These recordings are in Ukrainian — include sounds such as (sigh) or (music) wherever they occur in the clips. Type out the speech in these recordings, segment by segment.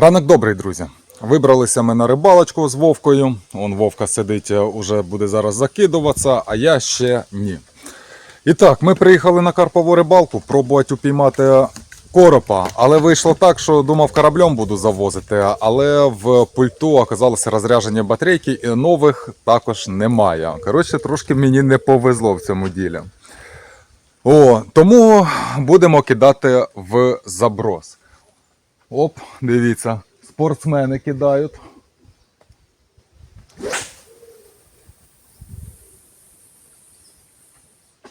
Ранок добрий, друзі. Вибралися ми на рибалочку з Вовкою. Он Вовка сидить, е, уже буде зараз закидуватися, а я ще ні. І так, ми приїхали на карпову рибалку, пробувати упіймати коропа. Але вийшло так, що думав кораблем буду завозити, але в пульту оказалося розрядження батарейки і нових також немає. Коротше, трошки мені не повезло в цьому ділі. О, тому будемо кидати в заброс. Оп, дивіться, спортсмени кидають.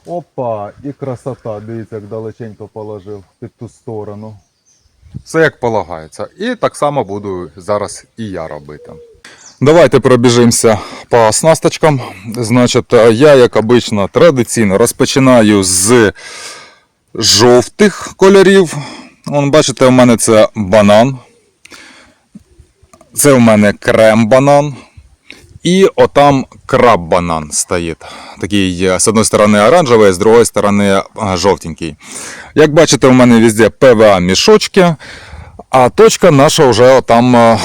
Опа, і красота, дивіться, як далеченько положив під ту сторону. Все як полагається. І так само буду зараз і я робити. Давайте пробіжимося по оснасточкам. Значить, я, як обично, традиційно розпочинаю з жовтих кольорів. Вон, бачите, у мене це банан. Це у мене крем-банан. І отам краб-банан стоїть. Такий, е, з одної сторони оранжевий, з другої сторони е, жовтенький. Як бачите, у мене везде ПВА мішочки. А точка наша вже там, е,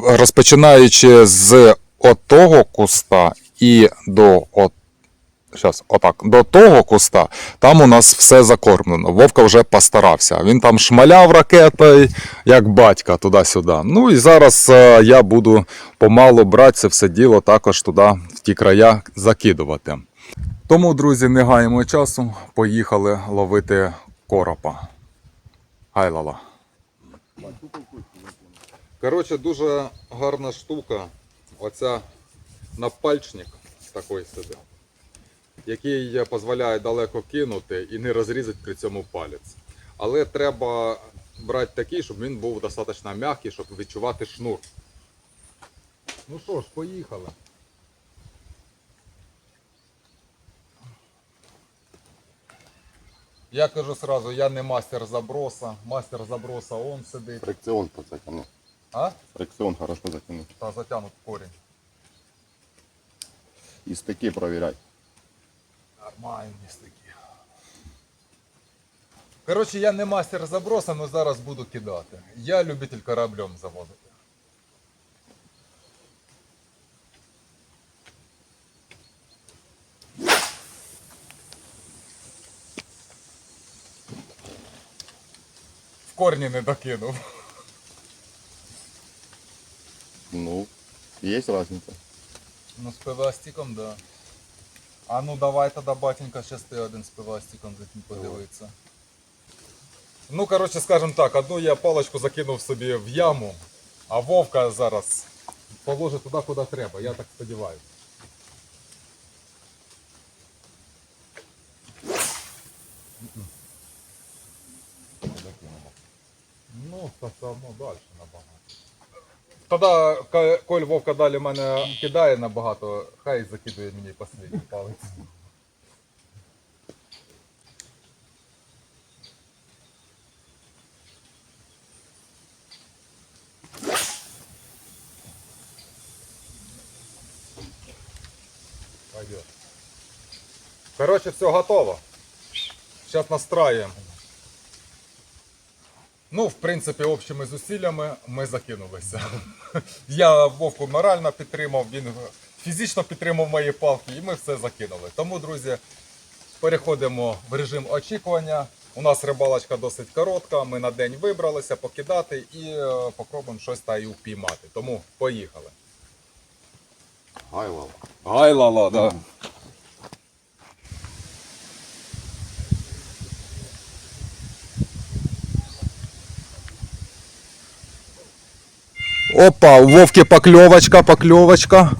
розпочинаючи з отого куста і до от, Щас, отак, до того куста, там у нас все закормлено. Вовка вже постарався. Він там шмаляв ракетою, як батька, туди-сюди. Ну і зараз е, я буду помалу брати це все діло також туди, в ті края, закидувати. Тому, друзі, не гаємо часу, поїхали ловити коропа. Гайлала. Коротше, дуже гарна штука. Оця напальчник такий сидить який дозволяє далеко кинути і не розрізати при цьому палець. Але треба брати такий, щоб він був достатньо м'який, щоб відчувати шнур. Ну що ж, поїхали. Я кажу сразу, я не мастер заброса. Мастер заброса он сидить. Фрикцион затянул. А? Фрикцион хорошо затянул. Та затягнут корінь. И стыки проверять. Нормальні стики. Коротше, я не мастер заброса, але зараз буду кидати. Я любитель кораблем заводити. В корні не докинув. Ну, есть разница. Ну, з пивастиком, да. А ну давай тоді, батенька, щас ти один з пивастиком закинь подивитися. Ну, коротше, скажем так, одну я паличку закинув собі в яму, а Вовка зараз положить туди, куди треба, я так сподіваюся. Ну, все одно далі набагато. Тоді, коль Вовка далі мене кидає набагато, хай закидує мені останній палець. Пойдет. Короче, все готово. Сейчас настраиваем. Ну, в принципі, общими зусиллями ми закинулися. (laughs) Я Вовку морально підтримав, він фізично підтримав мої палки, і ми все закинули. Тому, друзі, переходимо в режим очікування. У нас рибалочка досить коротка. Ми на день вибралися покидати і е, попробуємо щось та й упіймати. Тому поїхали. Гайлал. Гайлала, да. Опа, у Вовки покльовочка, покльовочка.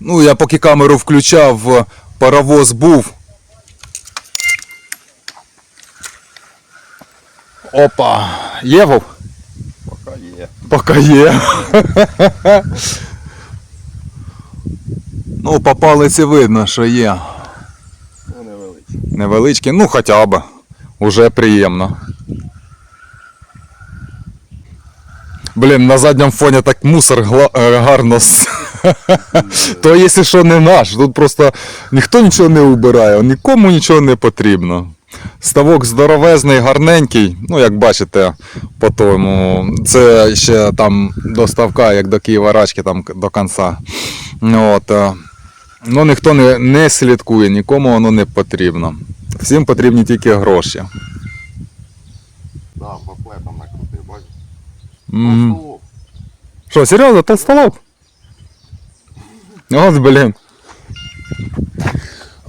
Ну, я поки камеру включав, паровоз був. Опа, є Вов? Пока є. Поки є. ну, по палиці видно, що є. Ну, невеличкий. Невеличкі, ну хоча б. Уже приємно. Блін, на задньому фоні так мусор е, гарно. (laughs) То якщо що не наш, тут просто ніхто нічого не убирає, нікому нічого не потрібно. Ставок здоровезний, гарненький. Ну, як бачите, по тому. Це ще там до ставка, як до Києва рачки, там до кінця. Ну, От, е, ну, ніхто не, не слідкує, нікому воно не потрібно. Всім потрібні тільки гроші. Да, бакле там накрутив, бачиш? Мгм. Толстолоб. Що, серйозно, толстолоб? От, блін.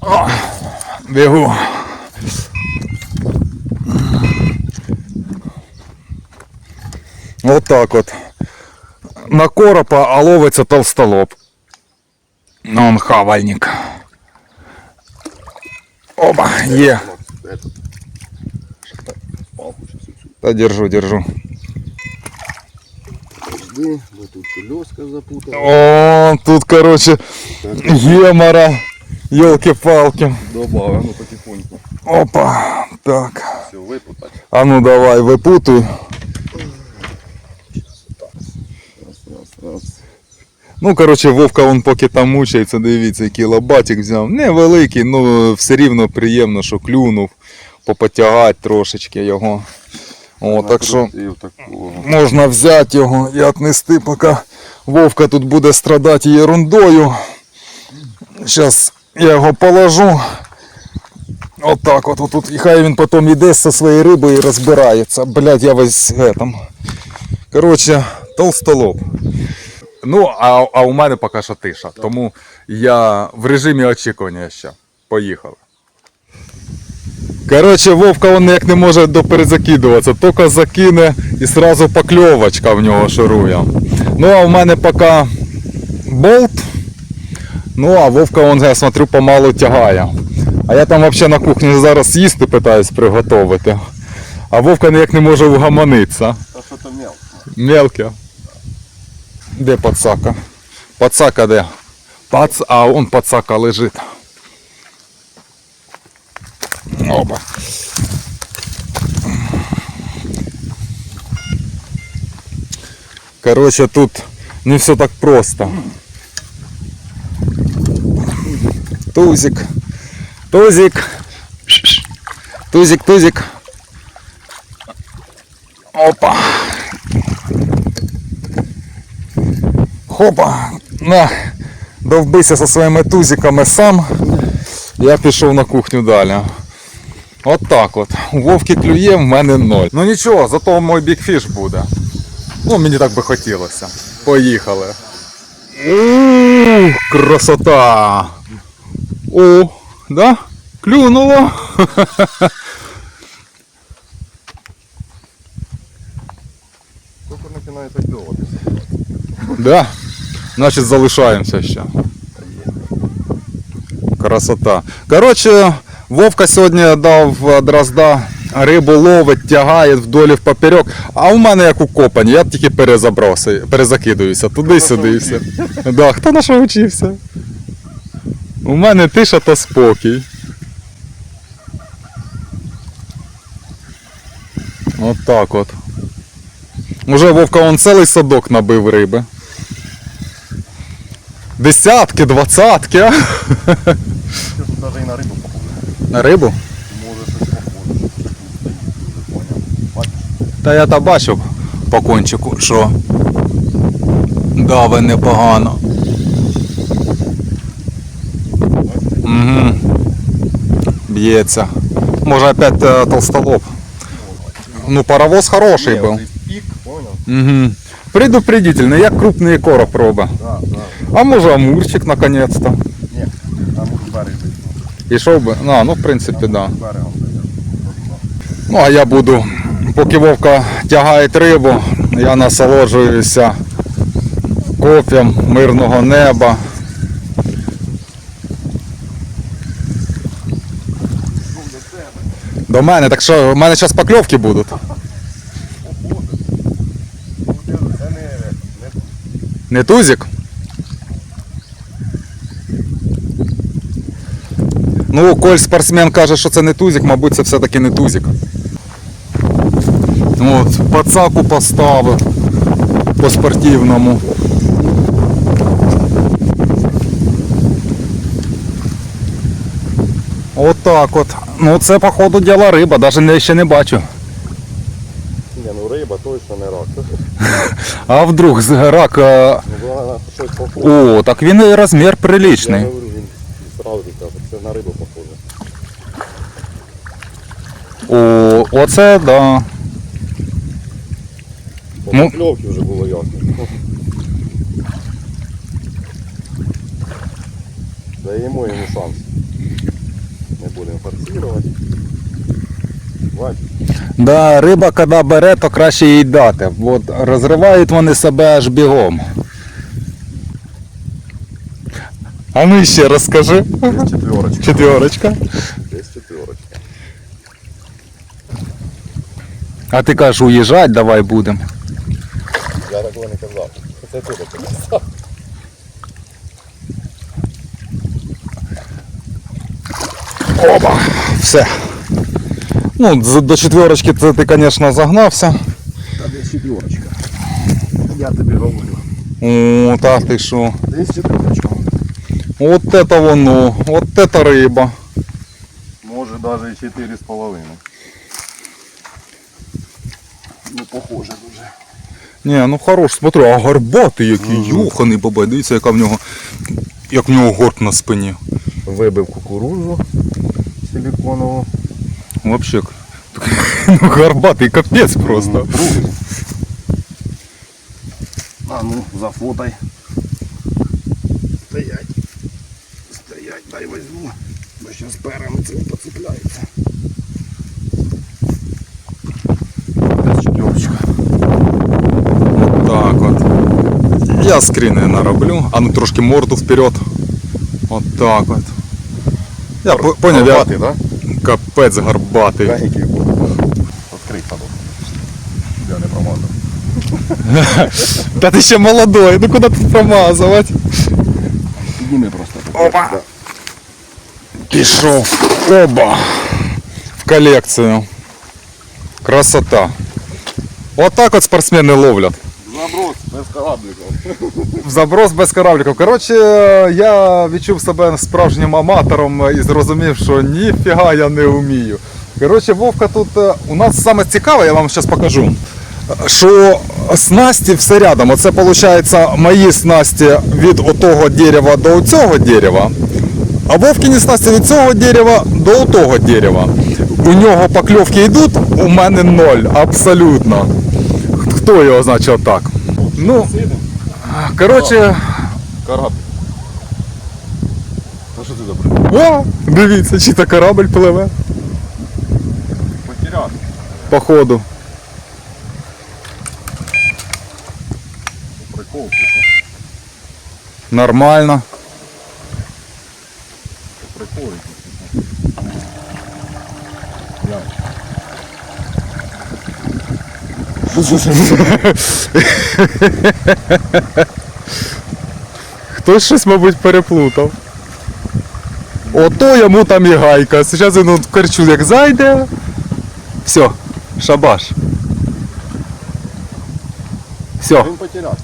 О, бігу. От так от. На коропа, а ловиться толстолоб. Ну, Он хавальник. Оба, є. Вот этот. Что-то Палку сейчас чуть-чуть. Та держу, держу Подожди, мы тут лёска запутали. О, тут, короче, гемора. Ёлки-палки. Добавим, ну потихоньку. Опа. Так. Все выпутать. А ну давай, випутуй. Раз, раз, раз. Ну, коротше, Вовка он поки там мучається, дивіться, який лабатик взяв. Невеликий, ну все рівно приємно, що клюнув, попотягати трошечки його. О, так що можна взяти його і віднести, поки Вовка тут буде страдати ерундою. Зараз я його положу. Отак от, от, от. І хай він потім йде зі своєю рибою і розбирається. Блядь, я весь гетом. Коротше, толстолоб. Ну, а, а у мене поки що тиша. Тому я в режимі очікування ще. Поїхали. Коротше, Вовка він ніяк не може доперезакидуватися. Тільки закине і сразу покльовочка в нього ширує. Ну, а в мене поки болт. Ну, а Вовка, он, я смотрю, помалу тягає. А я там взагалі на кухні зараз їсти питаюсь приготувати. А Вовка ніяк не може угаманитися. А что-то мелко. Мелке. Де пацака? Пацака де? Пац... А, он пацака лежить. Оба. Короче, тут не все так просто. Тузик. Тузик. Тузик, тузик. Опа. Хопа, на, довбися зі своїми тузиками сам. Я пішов на кухню далі. От так от. У Вовки клює, в мене ноль. Ну нічого, зато мой бікфіш буде. Ну, мені так би хотілося. Поїхали. Ууу, красота! О, да? Клюнуло. Только начинается клёво. Да. Значить залишаємося ще. Красота. Коротше, Вовка сьогодні дав е, дрозда, рибу ловить, тягає вдолі в поперек, а у мене як у копані, я тільки перезабрався, перезакидуюся туди-сюди і все. Да, хто на що вчився? У мене тиша та спокій. От так от. Уже Вовка он цілий садок набив риби. Десятки, двадцятки. а? Тут и на похоже. На рибу? Может что похоже. Та я та бачив по кончику, що дави непогано. Угу. Б'ється. Може опять е, толстолоб. Ну, паровоз хороший був. понял? Угу. Предупредительний, як крупний короб робить. Да, да. А може амурчик наконец-то. Не, там уже берег десь. Ішов би. Ну, ну в принципі, да. Ну, а я буду, поки Вовка тягає рибу, я насолоджуюся кофем мирного неба. До мене, так що в мене зараз покльовки будуть. Не тузик? Ну, коль спортсмен каже, що це не тузик, мабуть, це все-таки не тузик. От, пацаку поставив по спортивному. Отак от. Ну це по ходу діла риба, навіть не, ще не бачу. Ні, ну риба точно не рак. (laughs) А вдруг рак. е, Ну вона щось. О, так він і розмір приличний. Він каже, це на рибу похоже. О, оце да. По Ну. покльовці вже було ясно. Даємо йому шанс. Не будемо форсувати. Да, риба, коли бере, то краще їй дати. От розривають вони себе аж бігом. А ну ще розкажи. десь четверочка. Четверочка. Десь четверочка. А ти кажеш, уїжджать, давай будемо. Я такого не казав. Це ти таке казав. Оба, все. Ну, до четверочки ти, звісно, загнався. Та десь четверочка. Я тобі говорю. О, та ти що. Десь четверочка. От це воно, от це риба. Може навіть і чотири з половиною. Ну, похоже дуже. Ні, ну хорош, смотри, а гарбатий який, йоханий бабай, дивіться, яка в нього, як в нього горб на спині. Вибив кукурузу силіконову. Вообще, (laughs) ну гарбатий капець просто. Другий. А ну, зафотай. Стоять. Зараз перами це не поцепляється. Так от. Я скріни нароблю, а ну трошки морду вперед. От так от. Я по- поняв, я да? капець був. Відкрий садок. Я не промазав. (laughs) Та ти ще молодой, ну куди тут промазувати? Підніми просто. Опа. Пішов. Оба. В колекцію. Красота. От так от спортсмени ловлять. Заброс, без корабликів. Заброс без корабликів. Коротше, я відчув себе справжнім аматором і зрозумів, що ніфіга я не вмію. Коротше, Вовка тут е, у нас саме цікаве, я вам зараз покажу. Що снасті все рядом. Оце виходить мої снасті від отого дерева до цього дерева. А Вовкіні снасті від цього дерева до того дерева. У нього покльовки йдуть, у мене ноль. Абсолютно. Хто його значить так? Ну, коротше, Корабль. Що за прикол? о, дивіться, чи то корабль пливе. Потеряв. Походу. Прикол, чи? Нормально. Прикол Хтось щось, мабуть, переплутав. Ото йому там і гайка. Зараз він в корчу як зайде. Все, шабаш. Все, Він потеряв.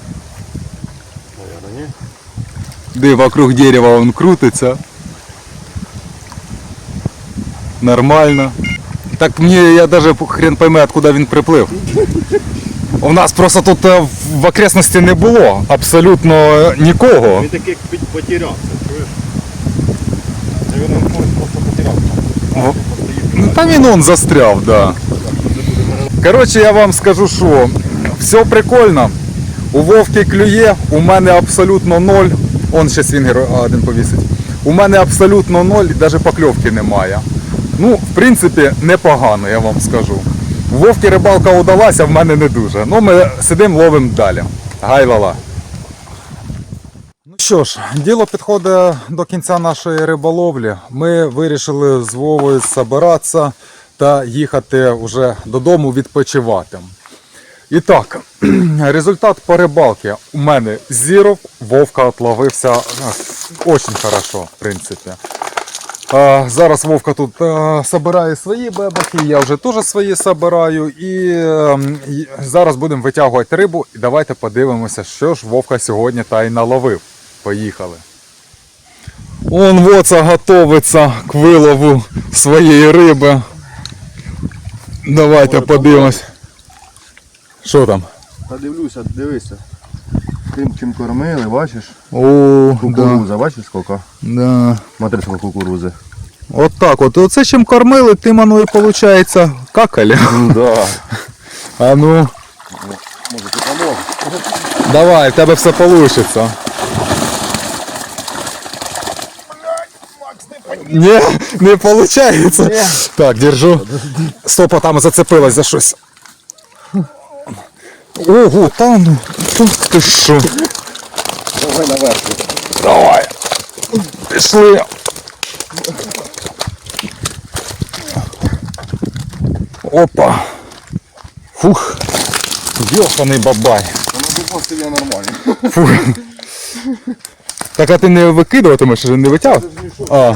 Наверное, ні. Ди вокруг дерева он крутиться. Нормально. Так мені я даже хрен пойме, откуда він приплив. У нас просто тут е, в окресності не було абсолютно нікого. Він такий під- чуєш? Він просто потерявся. Ну там він он застряв, да. Коротше, я вам скажу, що все прикольно. У Вовки клює, у мене абсолютно ноль. Он ще свінгер один повісить. У мене абсолютно ноль, навіть покльовки немає. Ну, в принципі, непогано, я вам скажу. У Вовки рибалка удалася, в мене не дуже. Ну, ми сидимо, ловимо далі. Гай-лала. Ну що ж, діло підходить до кінця нашої риболовлі. Ми вирішили з Вовою збиратися та їхати вже додому відпочивати. І так, (clears throat) результат по рибалці у мене зіров, Вовка отловився дуже хорошо, в принципі. А, зараз Вовка тут а, собирає свої бебахи, я вже теж свої собираю. І, ем, і зараз будемо витягувати рибу. І давайте подивимося, що ж Вовка сьогодні та й наловив. Поїхали. Он воца готовиться к вилову своєї риби. Давайте подивимось. Що там? Та дивлюся, дивися. Тим, чим кормили, бачиш? О, да, Кукуруза, бачиш скільки? да. Смотри, скільки кукурузи. От так от. Оце чим кормили, тим воно і виходить какалі. Да. (laughs) А ну, Може ти помог? давай, в тебе все вийде. Не, не виходить. Так, держу. Стопа там зацепилась за щось. Ого, та ну. Ух ти що. Давай наверх. Давай. Пішли. Опа. Фух. Йоханий бабай. Воно думав, я нормально. Фух. Так а ти не викидуватимеш, не витяг? А.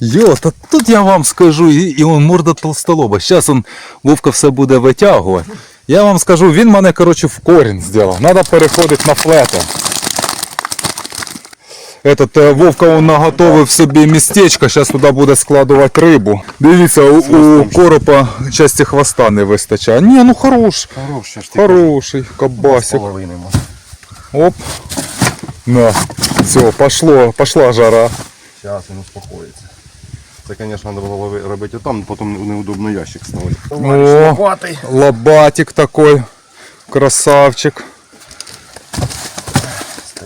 Йо, та тут я вам скажу, і, і он морда толстолоба. Зараз он Вовка все буде витягувати. Я вам скажу, він мене, коротше, в корінь зробив. Треба переходити на флети. Этот е, Вовка он наготовив собі містечко, зараз туди буде складувати рибу. Дивіться, у, у коропа часті хвоста не вистачає. Ні, ну хорош. Хорош, ж Хороший кабасик. Оп. На. Все, пошло, пошла жара. Зараз він успокоїться. Це, звісно, треба було робити там, потім неудобно ящик ставити. О, лобатик такой. Красавчик.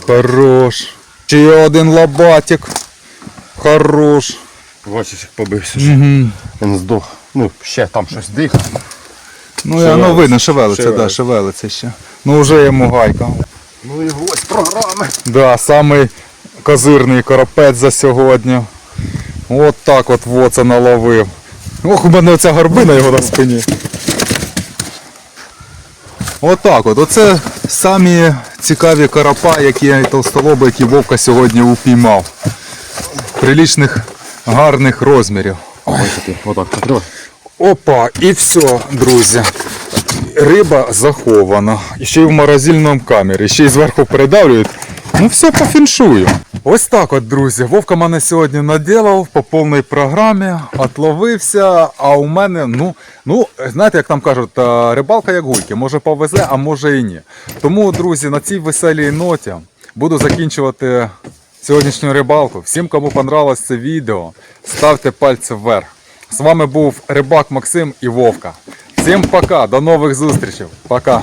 Хорош. Ще один лобатик. Хорош. Бачиш, як побився. Угу. Він здох. Ну, ще там щось дихає. Ну, я, ну Шевелиться. видно, шевелиться, да, Шевелиться. шевелиться ще. Ну вже йому гайка. Ну і ось програми. Да, самий козирний коропець за сьогодні. От так от воца наловив. Ох, у мене оця горбина його на спині. От так от. Оце самі цікаві коропа, які толстолоби, які Вовка сьогодні упіймав. Прилічних гарних розмірів. Бачите, отак потривай. Опа, і все, друзі. Риба захована. І ще й в морозильному камері, ще й зверху передавлюють. Ну все по фіншую. Ось так от, друзі. Вовка мене сьогодні наділав по повній програмі, отловився, а у мене, ну, ну, знаєте, як там кажуть, е, рибалка як гульки, може повезе, а може і ні. Тому, друзі, на цій веселій ноті буду закінчувати сьогоднішню рибалку. Всім, кому понравилось це відео, ставте пальці вверх. З вами був рибак Максим і Вовка. Всім пока, до нових зустрічей. Пока.